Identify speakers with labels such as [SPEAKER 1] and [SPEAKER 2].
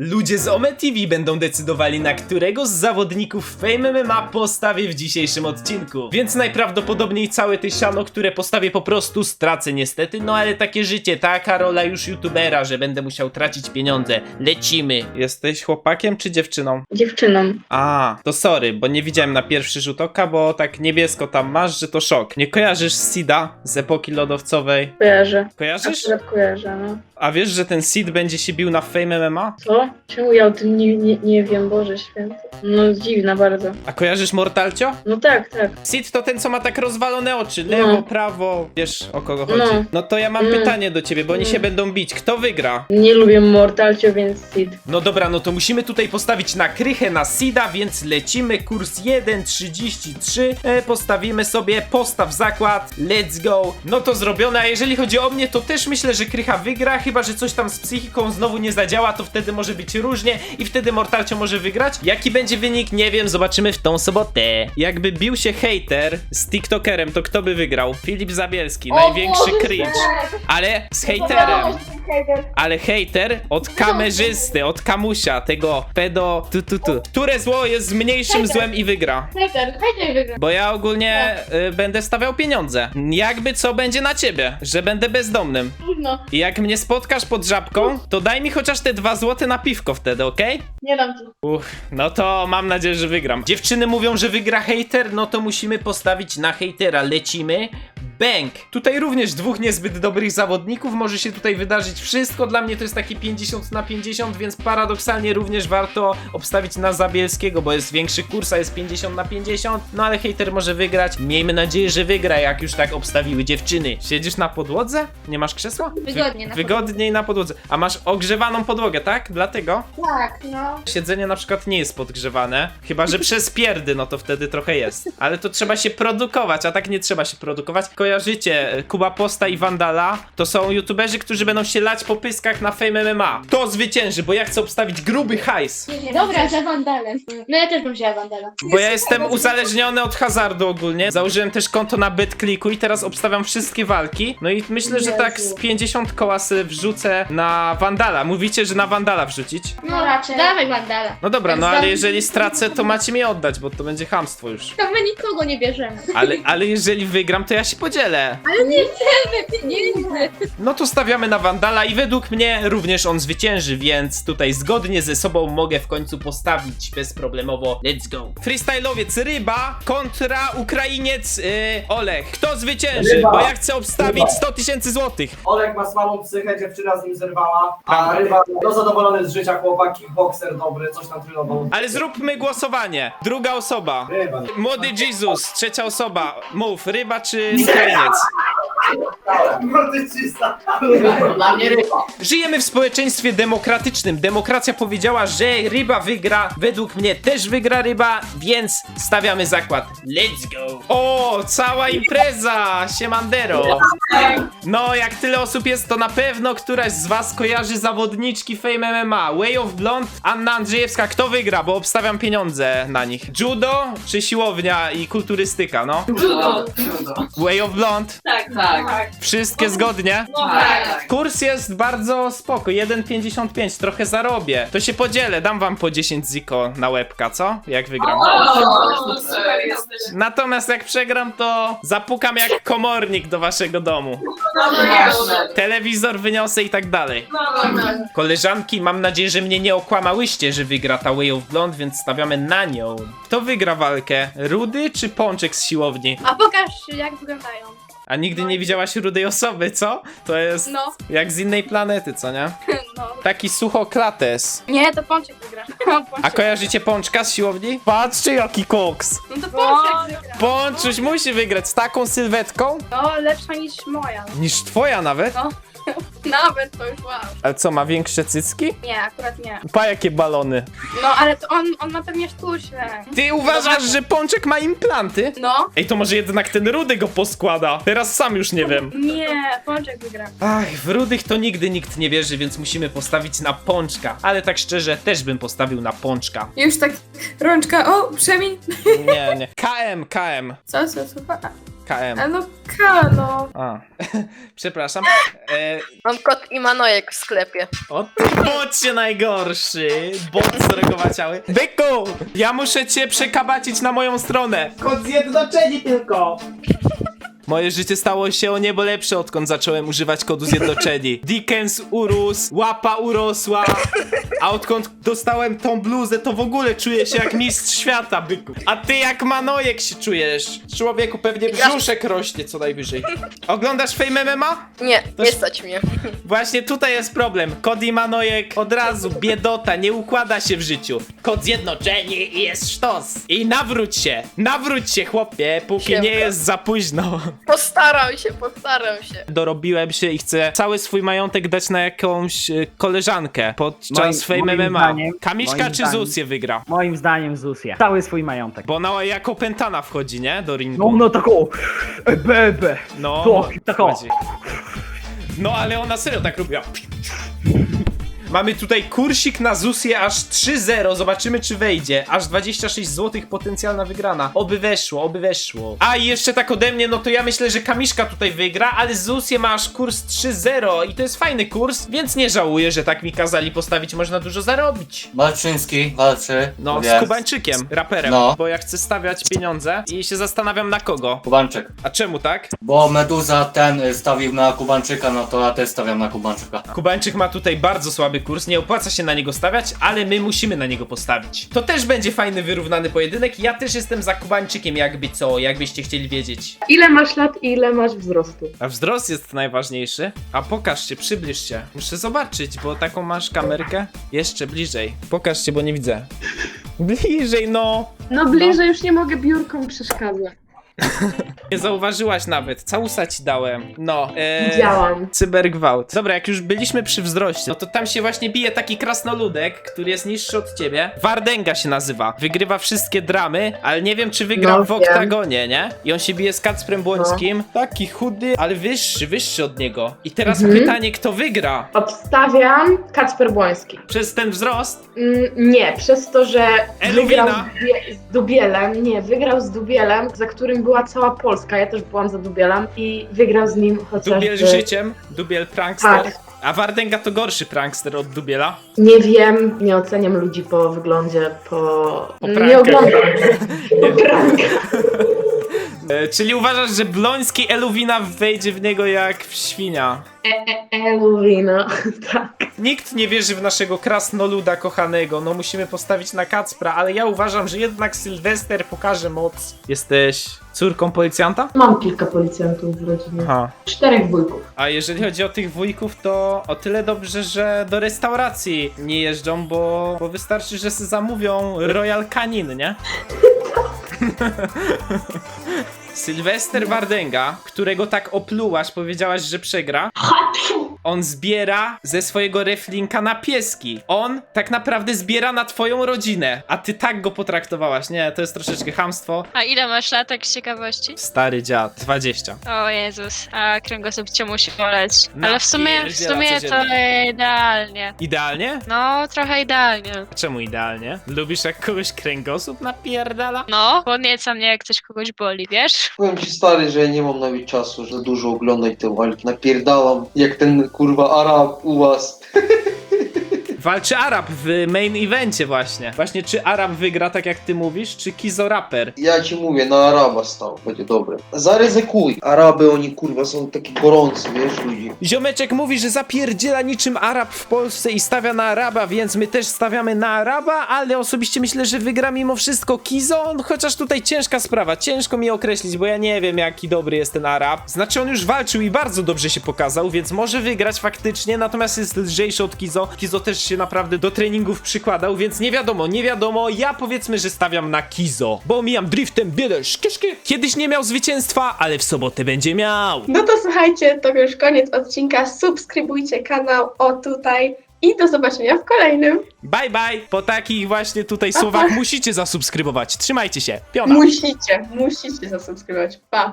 [SPEAKER 1] Ludzie z Ome TV będą decydowali, na którego z zawodników Fame MMA postawię w dzisiejszym odcinku. Więc najprawdopodobniej całe te siano, które postawię po prostu stracę niestety, no ale takie życie, taka rola już youtubera, że będę musiał tracić pieniądze. Lecimy. Jesteś chłopakiem czy dziewczyną?
[SPEAKER 2] Dziewczyną.
[SPEAKER 1] A, to sorry, bo nie widziałem na pierwszy rzut oka, bo tak niebiesko tam masz, że to szok. Nie kojarzysz Sida z epoki lodowcowej?
[SPEAKER 2] Kojarzę.
[SPEAKER 1] Kojarzysz?
[SPEAKER 2] Akurat kojarzę, no.
[SPEAKER 1] A wiesz, że ten Sid będzie się bił na Fame MMA?
[SPEAKER 2] Co? Czemu ja o tym nie, nie, nie wiem, Boże święty. No dziwna bardzo.
[SPEAKER 1] A kojarzysz Mortalcio?
[SPEAKER 2] No tak, tak.
[SPEAKER 1] Sid to ten, co ma tak rozwalone oczy, lewo,
[SPEAKER 2] No.
[SPEAKER 1] prawo, wiesz o kogo chodzi.
[SPEAKER 2] No.
[SPEAKER 1] No to ja mam
[SPEAKER 2] Mm.
[SPEAKER 1] pytanie do ciebie, bo oni
[SPEAKER 2] Mm.
[SPEAKER 1] się będą bić. Kto wygra?
[SPEAKER 2] Nie lubię Mortalcio, więc Sid.
[SPEAKER 1] No dobra, no to musimy tutaj postawić na krychę na Sida, więc lecimy, kurs 1,33, e, postawimy sobie, postaw zakład, let's go. No to zrobione, a jeżeli chodzi o mnie, to też myślę, że krycha wygra, chyba, że coś tam z psychiką znowu nie zadziała, to wtedy może być różnie i wtedy Mortalcio może wygrać. Jaki będzie wynik, nie wiem, zobaczymy w tą sobotę. Jakby bił się hater z TikTokerem, to kto by wygrał? Filip Zabielski, największy cringe. Ale z hejterem. Ale hejter od kamerzysty, od kamusia, tego pedo tu tu tu. Które zło jest mniejszym złem i wygra?
[SPEAKER 3] Hejter, hejter wygra.
[SPEAKER 1] Bo ja ogólnie y, będę stawiał pieniądze. Jakby co będzie na ciebie, że będę bezdomnym.
[SPEAKER 3] Trudno,
[SPEAKER 1] I jak mnie spotkasz pod żabką, to daj mi chociaż te dwa złote na piwko wtedy, okej?
[SPEAKER 3] Nie dam ci.
[SPEAKER 1] Uch, no to mam nadzieję, że wygram. Dziewczyny mówią, że wygra hater, no to musimy postawić na hejtera. Lecimy. Bang! Tutaj również dwóch niezbyt dobrych zawodników. Może się tutaj wydarzyć wszystko. Dla mnie to jest taki 50 na 50, więc paradoksalnie również warto obstawić na Zabielskiego, bo jest większy kurs, a jest 50 na 50. No ale hejter może wygrać. Miejmy nadzieję, że wygra, jak już tak obstawiły dziewczyny. Siedzisz na podłodze? Nie masz krzesła? Wy-
[SPEAKER 3] Wygodnie na
[SPEAKER 1] Wygodniej na podłodze. A masz ogrzewaną podłogę, tak? Dlatego?
[SPEAKER 3] Tak, no.
[SPEAKER 1] Siedzenie na przykład nie jest podgrzewane, chyba że przez pierdy, no to wtedy trochę jest. Ale to trzeba się produkować, a tak nie trzeba się produkować. Kojarzycie e, Kuba Posta i Vandala? To są youtuberzy, którzy będą się lać po pyskach na Fame MMA. To zwycięży, bo ja chcę obstawić gruby hajs.
[SPEAKER 3] Dobra, za wandalem. No ja też bym wzięła wandala.
[SPEAKER 1] Bo ja jestem uzależniony od hazardu ogólnie. Założyłem też konto na BetClicku i teraz obstawiam wszystkie walki. No i myślę, że tak z 50 koła sobie wrzucę na Vandala. Mówicie, że na Vandala wrzucić?
[SPEAKER 3] No raczej. Dawaj wandala.
[SPEAKER 1] No dobra, no ale jeżeli stracę, to macie mi oddać, bo to będzie hamstwo już.
[SPEAKER 3] To my nikogo nie bierzemy.
[SPEAKER 1] Ale, ale jeżeli wygram, to ja się podzielę.
[SPEAKER 3] Ale nie chcemy pieniędzy.
[SPEAKER 1] No to stawiamy na Wandala i według mnie również on zwycięży, więc tutaj zgodnie ze sobą mogę w końcu postawić bezproblemowo. Let's go. Freestyle'owiec Ryba kontra Ukrainiec yy, Olech. Kto zwycięży?
[SPEAKER 4] Ryba.
[SPEAKER 1] Bo ja chcę obstawić
[SPEAKER 4] Ryba.
[SPEAKER 1] 100 tysięcy złotych.
[SPEAKER 4] Olek ma słabą psychę, dziewczyna z nim zerwała,
[SPEAKER 1] Prawda.
[SPEAKER 4] a ryba no zadowolony z życia, chłopak, dobry, coś tam trenował.
[SPEAKER 1] Ale zróbmy głosowanie. Druga osoba.
[SPEAKER 4] Ryba.
[SPEAKER 1] Młody Jesus, trzecia osoba. Mów, ryba czy Ukrainiec?
[SPEAKER 5] Dla mnie ryba.
[SPEAKER 1] Żyjemy w społeczeństwie demokratycznym. Demokracja powiedziała, że ryba wygra. Według mnie też wygra ryba, więc stawiamy zakład. Let's go! O, cała impreza! Siemandero! No, jak tyle osób jest, to na pewno któraś z was kojarzy zawodniczki Fame MMA. Way of Blonde, Anna Andrzejewska. Kto wygra? Bo obstawiam pieniądze na nich. Judo czy siłownia i kulturystyka, no?
[SPEAKER 5] Judo. Judo.
[SPEAKER 1] Way of Blonde.
[SPEAKER 5] Tak, tak.
[SPEAKER 1] Wszystkie zgodnie?
[SPEAKER 5] Tak.
[SPEAKER 1] Kurs jest bardzo spoko, 1,55, trochę zarobię. To się podzielę, dam wam po 10 ziko na łebka, co? Jak wygram.
[SPEAKER 5] O, super jesteś.
[SPEAKER 1] Natomiast jak przegram, to zapukam jak komornik do waszego domu.
[SPEAKER 5] No jasne.
[SPEAKER 1] Telewizor wyniosę i tak dalej.
[SPEAKER 5] No, no, no.
[SPEAKER 1] Koleżanki, mam nadzieję, że mnie nie okłamałyście, że wygra ta Way of Blonde, więc stawiamy na nią. Kto wygra walkę? Rudy czy Pączek z siłowni?
[SPEAKER 3] A pokaż jak wyglądają.
[SPEAKER 1] A nigdy nie widziałaś rudej osoby, co? To jest
[SPEAKER 3] No.
[SPEAKER 1] jak z innej planety, co nie?
[SPEAKER 3] No.
[SPEAKER 1] Taki suchoklates.
[SPEAKER 3] Nie, to Pączek wygra.
[SPEAKER 1] A
[SPEAKER 3] Pączek.
[SPEAKER 1] kojarzycie Pączka z siłowni? Patrzcie jaki koks!
[SPEAKER 3] No to Pączek wygra.
[SPEAKER 1] Pączuś musi wygrać z taką sylwetką
[SPEAKER 3] No, lepsza niż moja.
[SPEAKER 1] niż twoja nawet.
[SPEAKER 3] No. Nawet to już wow.
[SPEAKER 1] Ale co, ma większe cycki?
[SPEAKER 3] Nie, akurat nie.
[SPEAKER 1] Pa jakie balony.
[SPEAKER 3] No, ale to on, on ma pewnie sztuczne.
[SPEAKER 1] Ty uważasz, że Pączek ma implanty?
[SPEAKER 3] No.
[SPEAKER 1] Ej, to może jednak ten Rudy go poskłada. Teraz sam już nie wiem.
[SPEAKER 3] Nie, Pączek wygra.
[SPEAKER 1] Ach, w Rudych to nigdy nikt nie wierzy, więc musimy postawić na Pączka. Ale tak szczerze, też bym postawił na Pączka.
[SPEAKER 6] Już tak rączka, o, przemień.
[SPEAKER 1] Nie, nie. KM, KM.
[SPEAKER 6] Co, co, co? A,
[SPEAKER 1] KM.
[SPEAKER 3] E, no Kano.
[SPEAKER 1] A, przepraszam. E,
[SPEAKER 6] Mam kot i manojek w sklepie.
[SPEAKER 1] o ty bocie najgorszy. Bot zregowaciały. Byku! Ja muszę cię przekabacić na moją stronę. Kod zjednoczeni tylko. Moje życie stało się o niebo lepsze, odkąd zacząłem używać kodu zjednoczeni. Dickens urósł, łapa urosła, a odkąd dostałem tą bluzę, to w ogóle czuję się jak mistrz świata, byku. A ty jak manojek się czujesz? Człowieku, pewnie brzuszek rośnie co najwyżej. Oglądasz Fame MMA?
[SPEAKER 6] Nie,
[SPEAKER 1] To
[SPEAKER 6] nie stać mnie.
[SPEAKER 1] Właśnie tutaj jest problem. Kod i Manojek od razu, biedota, nie układa się w życiu. Kod zjednoczeni i jest sztos. I nawróć się, nawróć się chłopie, póki
[SPEAKER 6] Siemka.
[SPEAKER 1] nie jest za późno.
[SPEAKER 6] Postaram się, postaram się.
[SPEAKER 1] Dorobiłem się i chcę cały swój majątek dać na jakąś e, koleżankę podczas
[SPEAKER 7] Moim-
[SPEAKER 1] Fame
[SPEAKER 7] moim
[SPEAKER 1] MMA.
[SPEAKER 7] zdaniem-
[SPEAKER 1] Kamiszka
[SPEAKER 7] moim
[SPEAKER 1] czy
[SPEAKER 7] zdaniem-
[SPEAKER 1] Zucję wygra?
[SPEAKER 7] Moim zdaniem Zuzja. Cały swój majątek.
[SPEAKER 1] Bo ona jako pętana wchodzi, nie? Do ringu.
[SPEAKER 7] No, no tak o, bebe.
[SPEAKER 1] no,
[SPEAKER 7] to, tak o.
[SPEAKER 1] wchodzi. No ale ona serio tak robiła. Mamy tutaj kursik na Zusię aż 3-0. Zobaczymy, czy wejdzie. Aż 26 zł potencjalna wygrana. Oby weszło, oby weszło. A i jeszcze tak ode mnie, no to ja myślę, że Kamiszka tutaj wygra, ale Zusie ma aż kurs 3-0 i to jest fajny kurs, więc nie żałuję, że tak mi kazali postawić. Można dużo zarobić.
[SPEAKER 8] Malczyński walczy.
[SPEAKER 1] No, z. Kubańczykiem, raperem,
[SPEAKER 8] No.
[SPEAKER 1] bo ja chcę stawiać pieniądze i się zastanawiam na kogo.
[SPEAKER 8] Kubańczyk.
[SPEAKER 1] A czemu tak?
[SPEAKER 8] Bo Meduza ten y, stawił na Kubańczyka, no to ja też stawiam na Kubańczyka.
[SPEAKER 1] Kubańczyk ma tutaj bardzo słaby kurs, nie opłaca się na niego stawiać, ale my musimy na niego postawić. To też będzie fajny, wyrównany pojedynek. Ja też jestem za Kubańczykiem, jakby co, jakbyście chcieli wiedzieć.
[SPEAKER 2] Ile masz lat i ile masz wzrostu?
[SPEAKER 1] A wzrost jest najważniejszy. A pokaż się, przybliż się. Muszę zobaczyć, bo taką masz kamerkę. Jeszcze bliżej. Pokaż się, bo nie widzę. Bliżej, no!
[SPEAKER 2] No bliżej już nie mogę biurką przeszkadzać.
[SPEAKER 1] Nie zauważyłaś nawet. Całusa ci dałem. No. Eee,
[SPEAKER 2] Widziałam.
[SPEAKER 1] Cybergwałt. Dobra, jak już byliśmy przy wzroście, no to tam się właśnie bije taki krasnoludek, który jest niższy od ciebie. Wardenga się nazywa. Wygrywa wszystkie dramy, ale nie wiem, czy wygra
[SPEAKER 2] No,
[SPEAKER 1] w
[SPEAKER 2] wiem.
[SPEAKER 1] oktagonie, nie? I on się bije z Kacprem Błońskim. Taki chudy, ale wyższy, wyższy od niego. I teraz
[SPEAKER 2] Mhm.
[SPEAKER 1] pytanie, kto wygra?
[SPEAKER 2] Obstawiam Kacper Błoński.
[SPEAKER 1] Przez ten wzrost?
[SPEAKER 2] Mm, nie, przez to, że wygrał z, Dubie- z Dubielem. Nie, wygrał z Dubielem, za którym była cała Polska. Ja też byłam za Dubielem i wygrał z nim chociażby...
[SPEAKER 1] Dubiel życiem, Dubiel prankster.
[SPEAKER 2] Tak.
[SPEAKER 1] A Wardenga to gorszy prankster od Dubiela.
[SPEAKER 2] Nie wiem, nie oceniam ludzi po wyglądzie, po...
[SPEAKER 1] Po
[SPEAKER 2] nie oglądam. po prankach.
[SPEAKER 1] E, czyli uważasz, że Bloński Eluwina wejdzie w niego jak w świnia?
[SPEAKER 2] E, e, Eluwina, tak.
[SPEAKER 1] Nikt nie wierzy w naszego krasnoluda kochanego, no musimy postawić na Kacpra, ale ja uważam, że jednak Sylwester pokaże moc. Jesteś córką policjanta?
[SPEAKER 2] Mam kilka policjantów w rodzinie.
[SPEAKER 1] Aha.
[SPEAKER 2] Czterech wujków.
[SPEAKER 1] A jeżeli chodzi o tych wujków, to o tyle dobrze, że do restauracji nie jeżdżą, bo, bo wystarczy, że sobie zamówią Royal Canin, nie? Sylwester Wardenga, którego tak oplułaś, powiedziałaś, że przegra. On zbiera ze swojego reflinka na pieski. On tak naprawdę zbiera na twoją rodzinę, a ty tak go potraktowałaś. Nie, to jest troszeczkę hamstwo.
[SPEAKER 9] A ile masz latek z ciekawości?
[SPEAKER 1] Stary dziad, 20.
[SPEAKER 9] O Jezus, a kręgosłup cię musi boleć. Ale w sumie, w sumie to idealnie.
[SPEAKER 1] Idealnie?
[SPEAKER 9] No, trochę idealnie.
[SPEAKER 1] Czemu idealnie? Lubisz jak kogoś kręgosłup napierdala?
[SPEAKER 9] No, podnieca mnie jak coś kogoś boli, wiesz?
[SPEAKER 10] Powiem ci stary, że ja nie mam nawet czasu, że za dużo oglądać te walki. Napierdalam, jak ten kurwa Arab u was.
[SPEAKER 1] Walczy Arab w main evencie właśnie. Właśnie czy Arab wygra tak jak ty mówisz, czy Kizo Rapper?
[SPEAKER 10] Ja ci mówię, na Araba stał, będzie dobre. Zaryzykuj. Araby, oni kurwa są taki gorący, wiesz, ludzi.
[SPEAKER 1] Ziomeczek mówi, że zapierdziela niczym Arab w Polsce i stawia na Araba, więc my też stawiamy na Araba, ale osobiście myślę, że wygra mimo wszystko Kizo, chociaż tutaj ciężka sprawa, ciężko mi określić, bo ja nie wiem jaki dobry jest ten Arab. Znaczy on już walczył i bardzo dobrze się pokazał, więc może wygrać faktycznie, natomiast jest lżejszy od Kizo. Kizo też się naprawdę do treningów przykładał, więc nie wiadomo, nie wiadomo, ja powiedzmy, że stawiam na Kizo, bo mijam driftem biedę szkieszki. Kiedyś nie miał zwycięstwa, ale w sobotę będzie miał.
[SPEAKER 3] No to słuchajcie, to już koniec odcinka. Subskrybujcie kanał o tutaj i do zobaczenia w kolejnym.
[SPEAKER 1] Bye bye! Po takich właśnie tutaj słowach musicie zasubskrybować. Trzymajcie się. Piona.
[SPEAKER 3] Musicie, musicie zasubskrybować. Pa!